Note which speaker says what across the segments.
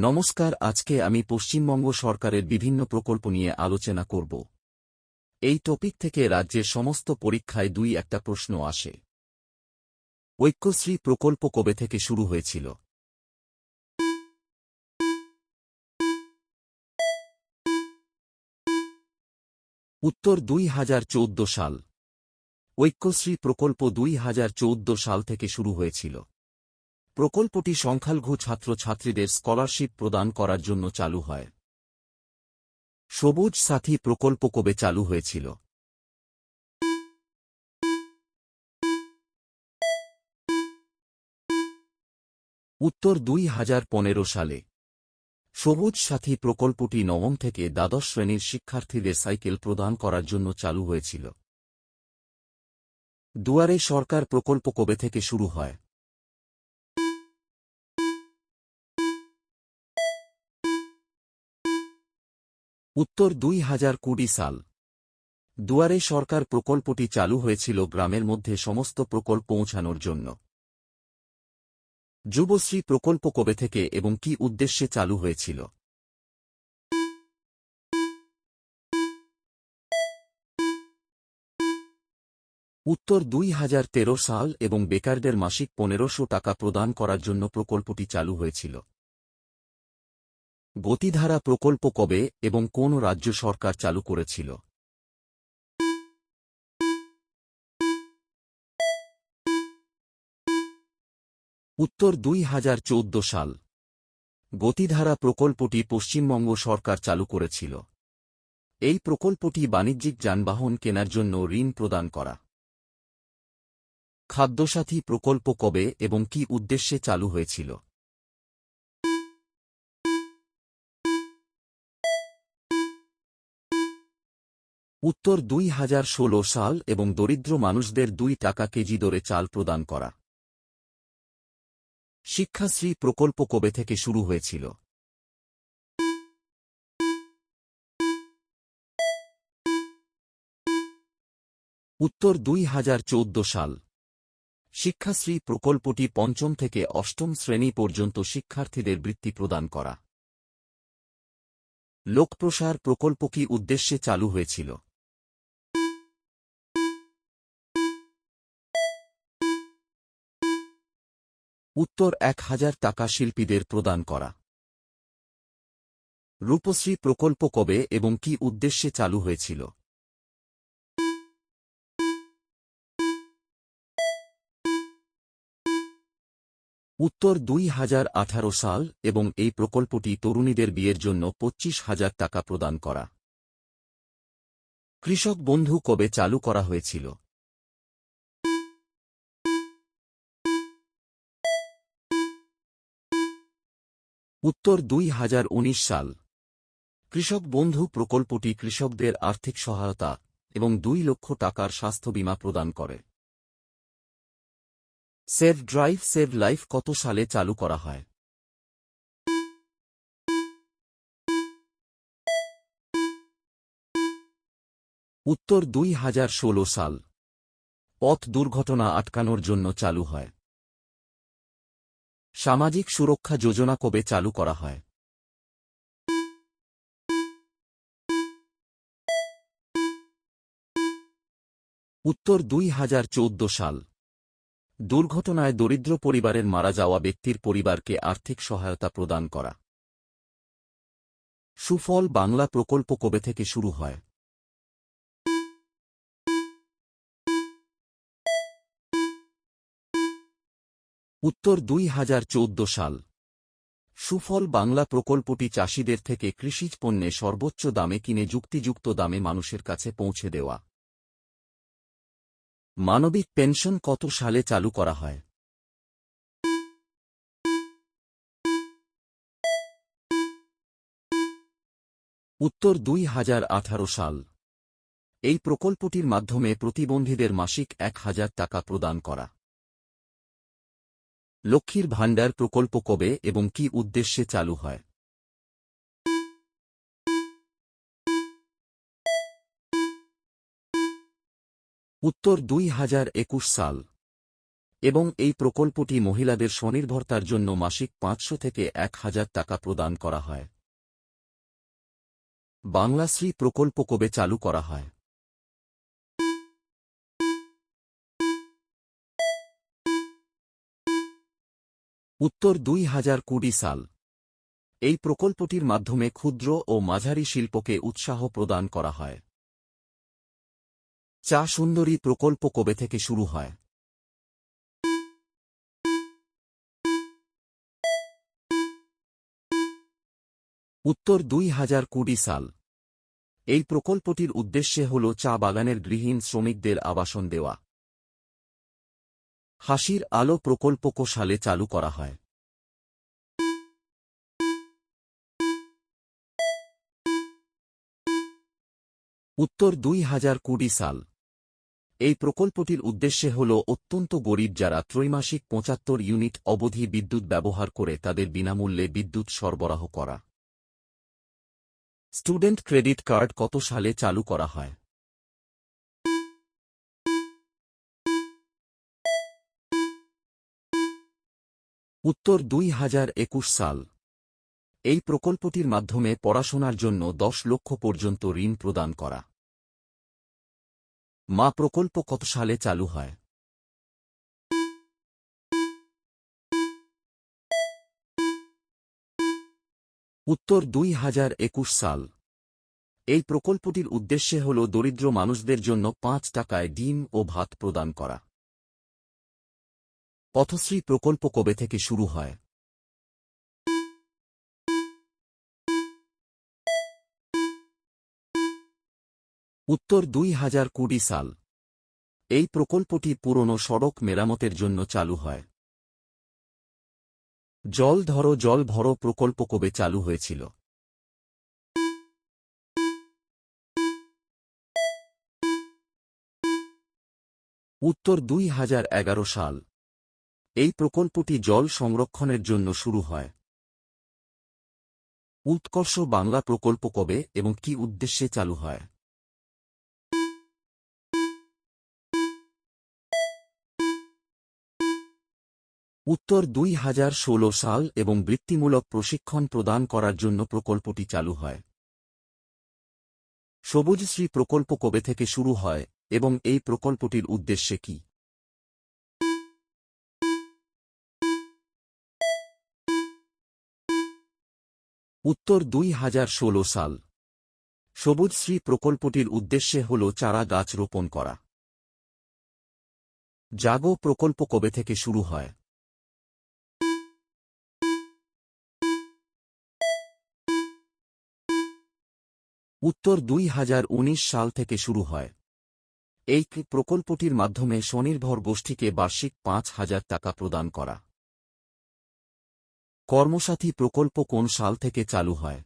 Speaker 1: নমস্কার, আজকে আমি পশ্চিমবঙ্গ সরকারের বিভিন্ন প্রকল্প নিয়ে আলোচনা করব। এই টপিক থেকে রাজ্যের সমস্ত পরীক্ষায় দুই একটা প্রশ্ন আসে। ঐক্যশ্রী প্রকল্প কবে থেকে শুরু হয়েছিল? উত্তর দুই হাজার চৌদ্দ সাল। ঐক্যশ্রী প্রকল্প দুই হাজার চৌদ্দ সাল থেকে শুরু হয়েছিল। প্রকল্পটি সংখ্যালঘু ছাত্রছাত্রীদের স্কলারশিপ প্রদান করার জন্য চালু হয়। সবুজ সাথী প্রকল্প কবে চালু হয়েছিল? উত্তর দুই হাজার পনেরো সালে। সবুজ সাথী প্রকল্পটি নবম থেকে দ্বাদশ শ্রেণির শিক্ষার্থীদের সাইকেল প্রদান করার জন্য চালু হয়েছিল। দুয়ারে সরকার প্রকল্প কবে থেকে শুরু হয়? উত্তর দুই হাজার কুড়ি সাল। দুয়ারে সরকার প্রকল্পটি চালু হয়েছিল গ্রামের মধ্যে সমস্ত প্রকল্প পৌঁছানোর জন্য। যুবশ্রী প্রকল্প কবে থেকে এবং কি উদ্দেশ্যে চালু হয়েছিল? উত্তর দুই হাজার তেরো সাল এবং বেকারদের মাসিক পনেরোশো টাকা প্রদান করার জন্য প্রকল্পটি চালু হয়েছিল। গতিধারা প্রকল্প কবে এবং কোন রাজ্য সরকার চালু করেছিল? উত্তর দুই হাজার চৌদ্দ সাল। গতিধারা প্রকল্পটি পশ্চিমবঙ্গ সরকার চালু করেছিল। এই প্রকল্পটি বাণিজ্যিক যানবাহন কেনার জন্য ঋণ প্রদান করা। খাদ্যসাথী প্রকল্প কবে এবং কি উদ্দেশ্যে চালু হয়েছিল? উত্তর দুই হাজার ষোলো সাল এবং দরিদ্র মানুষদের দুই টাকা কেজি দরে চাল প্রদান করা। শিক্ষাশ্রী প্রকল্প কবে থেকে শুরু হয়েছিল? উত্তর দুই হাজার চৌদ্দ সাল। শিক্ষাশ্রী প্রকল্পটি পঞ্চম থেকে অষ্টম শ্রেণি পর্যন্ত শিক্ষার্থীদের বৃত্তি প্রদান করা। লোকপ্রসার প্রকল্প কি উদ্দেশ্যে চালু হয়েছিল? উত্তর এক হাজার টাকা শিল্পীদের প্রদান করা। রূপশ্রী প্রকল্প কবে এবং কি উদ্দেশ্যে চালু হয়েছিল? উত্তর দুই হাজার আঠারো সাল এবং এই প্রকল্পটি তরুণীদের বিয়ের জন্য পঁচিশ হাজার টাকা প্রদান করা। কৃষক বন্ধু কবে চালু করা হয়েছিল? উত্তর দুই হাজার উনিশ সাল। কৃষক বন্ধু প্রকল্পটি কৃষকদের আর্থিক সহায়তা এবং দুই লক্ষ টাকার স্বাস্থ্য বীমা প্রদান করে। সেভ ড্রাইভ সেভ লাইফ কত সালে চালু করা হয়? উত্তর দুই হাজার ষোলো সাল। পথ দুর্ঘটনা আটকানোর জন্য চালু হয়। সামাজিক সুরক্ষা যোজনা কবে চালু করা হয়? উত্তর দুই হাজার চৌদ্দ সাল। দুর্ঘটনায় দরিদ্র পরিবারের মারা যাওয়া ব্যক্তির পরিবারকে আর্থিক সহায়তা প্রদান করা। সুফল বাংলা প্রকল্প কবে থেকে শুরু হয়? উত্তর দুই হাজার চৌদ্দ সাল। সুফল বাংলা প্রকল্পটি চাষিদের থেকে কৃষিজ পণ্যে সর্বোচ্চ দামে কিনে যুক্তিযুক্ত দামে মানুষের কাছে পৌঁছে দেওয়া। মানবিক পেনশন কত সালে চালু করা হয়? উত্তর দুই হাজার আঠারো সাল। এই প্রকল্পটির মাধ্যমে প্রতিবন্ধীদের মাসিক এক হাজার টাকা প্রদান করা। লক্ষ্মীর ভাণ্ডার প্রকল্প কবে এবং কি উদ্দেশ্যে চালু হয়? উত্তর দুই হাজার একুশ সাল। এবং এই প্রকল্পটি মহিলাদের স্বনির্ভরতার জন্য মাসিক পাঁচশো থেকে এক হাজার টাকা প্রদান করা হয়। বাংলাশ্রী প্রকল্প কবে চালু করা হয়? উত্তর দুই হাজার কুড়ি সাল। এই প্রকল্পটির মাধ্যমে ক্ষুদ্র ও মাঝারি শিল্পকে উৎসাহ প্রদান করা হয়। চা সুন্দরী প্রকল্প কবে থেকে শুরু হয়? উত্তর দুই হাজার কুড়ি সাল। এই প্রকল্পটির উদ্দেশ্যে হল চা বাগানের গৃহীন শ্রমিকদের আবাসন দেওয়া। হাসির আলো প্রকল্প কো সালে চালু করা হয়। উত্তর দুই হাজার কুড়ি সাল। এই প্রকল্পটির উদ্দেশ্যে হল অত্যন্ত গরিব যারা ত্রৈমাসিক পঁচাত্তর ইউনিট অবধি বিদ্যুৎ ব্যবহার করে তাদের বিনামূল্যে বিদ্যুৎ সরবরাহ করা। স্টুডেন্ট ক্রেডিট কার্ড কত সালে চালু করা হয়? উত্তর দুই হাজার একুশ সাল। এই প্রকল্পটির মাধ্যমে পড়াশোনার জন্য দশ লক্ষ পর্যন্ত ঋণ প্রদান করা। মা, প্রকল্প কত সালে চালু হয়? উত্তর দুই হাজার একুশ সাল। এই প্রকল্পটির উদ্দেশ্যে হল দরিদ্র মানুষদের জন্য পাঁচ টাকায় ডিম ও ভাত প্রদান করা। পথশ্রী প্রকল্প কবে থেকে শুরু হয়? উত্তর দুই হাজার কুড়ি সাল। এই প্রকল্পটি পুরনো সড়ক মেরামতের জন্য চালু হয়। জল ধরো, জল ভরো প্রকল্প কবে চালু হয়েছিল? উত্তর দুই হাজার এগারো সাল। এই প্রকল্পটি জল সংরক্ষণের জন্য শুরু হয়। উৎকর্ষ বাংলা প্রকল্প কবে এবং কি উদ্দেশ্যে চালু হয়? উত্তর দুই হাজার ষোলো সাল এবং বৃত্তিমূলক প্রশিক্ষণ প্রদান করার জন্য প্রকল্পটি চালু হয়। সবুজশ্রী প্রকল্প কবে থেকে শুরু হয় এবং এই প্রকল্পটির উদ্দেশ্যে কি? উত্তর দুই হাজার ষোলো সাল। সবুজশ্রী প্রকল্পটির উদ্দেশ্যে হল চারা গাছ রোপণ করা। জাগো প্রকল্প কবে থেকে শুরু হয়? উত্তর দুই হাজার উনিশ সাল থেকে শুরু হয়। এই প্রকল্পটির মাধ্যমে স্বনির্ভর গোষ্ঠীকে বার্ষিক পাঁচ হাজার টাকা প্রদান করা। কর্মসাথী প্রকল্প কোন সাল থেকে চালু হয়?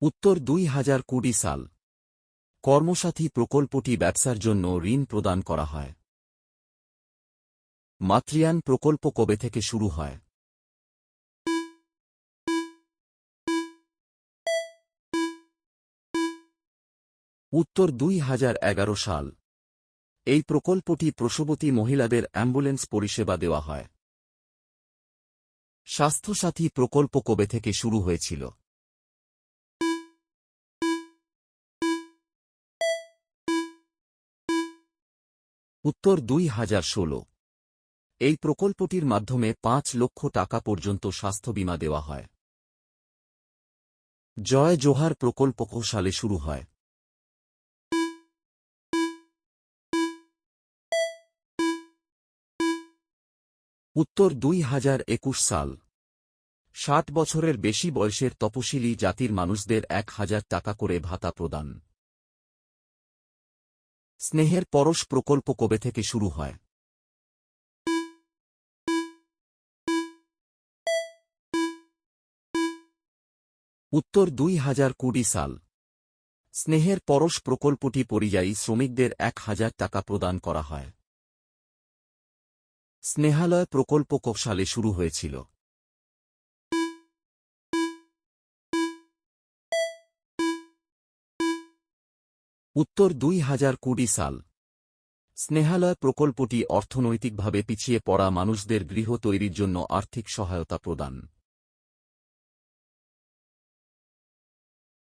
Speaker 1: উত্তর দুই হাজার কুড়ি সাল। কর্মসাথী প্রকল্পটি ব্যবসার জন্য ঋণ প্রদান করা হয়। মাতৃয়ান প্রকল্প কবে থেকে শুরু হয়? উত্তর দুই হাজার এগারো সাল। এই প্রকল্পটি প্রসবতী মহিলাদের অ্যাম্বুলেন্স পরিষেবা দেওয়া হয়। স্বাস্থ্যসাথী প্রকল্প কবে থেকে শুরু হয়েছিল? উত্তর দুই হাজার ষোলো। এই প্রকল্পটির মাধ্যমে পাঁচ লক্ষ টাকা পর্যন্ত স্বাস্থ্য বীমা দেওয়া হয়। জয় জোহার প্রকল্প সালে শুরু হয়। উত্তর দুই হাজার একুশ সাল। ষাট বছরের বেশি বয়সের তপশিলি জাতির মানুষদের এক হাজার টাকা করে ভাতা প্রদান। স্নেহের পরশ প্রকল্প কবে থেকে শুরু হয়? উত্তর দুই হাজার কুড়ি সাল। স্নেহের পরশ প্রকল্পটি পরিযায়ী শ্রমিকদের এক হাজার টাকা প্রদান করা হয়। স্নেহালয় প্রকল্প কৌশালে শুরু হয়েছিল। উত্তর দুই হাজার কুড়ি সাল। স্নেহালয় প্রকল্পটি অর্থনৈতিকভাবে পিছিয়ে পড়া মানুষদের গৃহ তৈরির জন্য আর্থিক সহায়তা প্রদান।